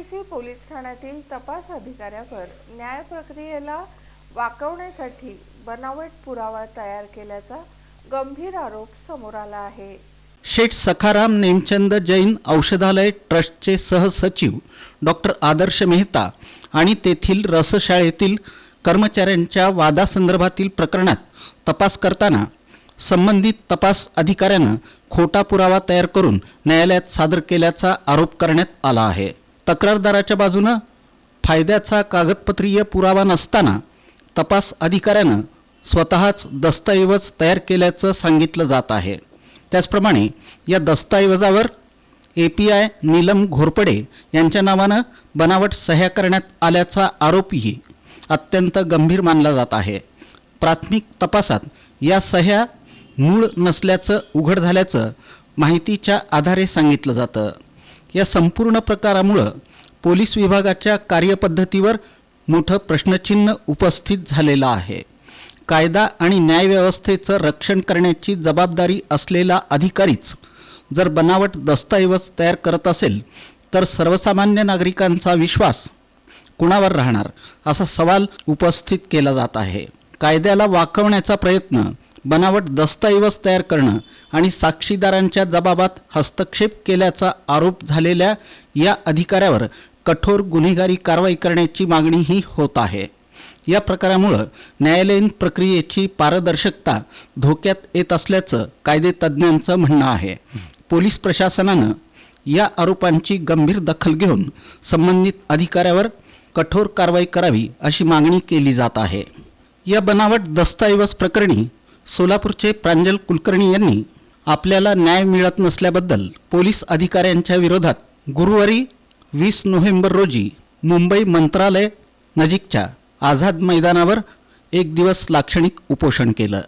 Police ठाण्यातील तपास अधिकाऱ्यावर न्याय प्रक्रियेला वाकवण्यासाठी बनावट पुरावा तयार केल्याचा गंभीर आरोप समोर आला आहे. शेठ सखाराम नेमचंद जैन औषधालय ट्रस्टचे सहसचिव डॉक्टर आदर्श मेहता आणि तेथील रसशाळेतील कर्मचाऱ्यांच्या वादासंदर्भातील प्रकरणात तपास करताना संबंधित तपास अधिकाऱ्यानं खोटा पुरावा तयार करून न्यायालयात सादर केल्याचा आरोप करण्यात आला आहे. तक्रारदाराच्या बाजूनं फायद्याचा कागदपत्रीय पुरावा नसताना तपास अधिकाऱ्यानं स्वतःच दस्तऐवज तयार केल्याचं सांगितलं जात आहे. त्याचप्रमाणे या दस्तऐवजावर A P I Neelam Ghorpade यांच्या नावानं बनावट सह्या करण्यात आल्याचा आरोपही अत्यंत गंभीर मानला जात आहे. प्राथमिक तपासात या सह्या मूळ नसल्याचं उघड झाल्याचं माहितीच्या आधारे सांगितलं जातं. या संपूर्ण प्रकारामुळं पोलीस विभागाच्या कार्यपद्धतीवर मोठं प्रश्नचिन्ह उपस्थित झालेलं आहे. कायदा आणि न्यायव्यवस्थेचं रक्षण करण्याची जबाबदारी असलेला अधिकारीच जर बनावट दस्तऐवज तयार करत असेल तर सर्वसामान्य नागरिकांचा विश्वास कुणावर राहणार असा सवाल उपस्थित केला जात आहे. कायद्याला वाकवण्याचा प्रयत्न बनावट दस्तऐवज तयार करणं आणि साक्षीदारांच्या जबाबात हस्तक्षेप केल्याचा आरोप झालेल्या या अधिकाऱ्यावर कठोर गुन्हेगारी कारवाई करण्याची मागणीही होत आहे. या प्रकारामुळं न्यायालयीन प्रक्रियेची पारदर्शकता धोक्यात येत असल्याचं कायदेतज्ज्ञांचं म्हणणं आहे. पोलीस प्रशासनानं या आरोपांची गंभीर दखल घेऊन संबंधित अधिकाऱ्यावर कठोर कारवाई करावी अशी मागणी केली जात आहे. या बनावट दस्तऐवज प्रकरणी सोलापूरचे प्रांजल कुलकर्णी यांनी आपल्याला न्याय मिळत नसल्याबद्दल पोलीस अधिकाऱ्यांच्या विरोधात गुरुवारी वीस नोव्हेंबर रोजी मुंबई मंत्रालय नजीकच्या आझाद मैदानावर एक दिवस लाक्षणिक उपोषण केलं.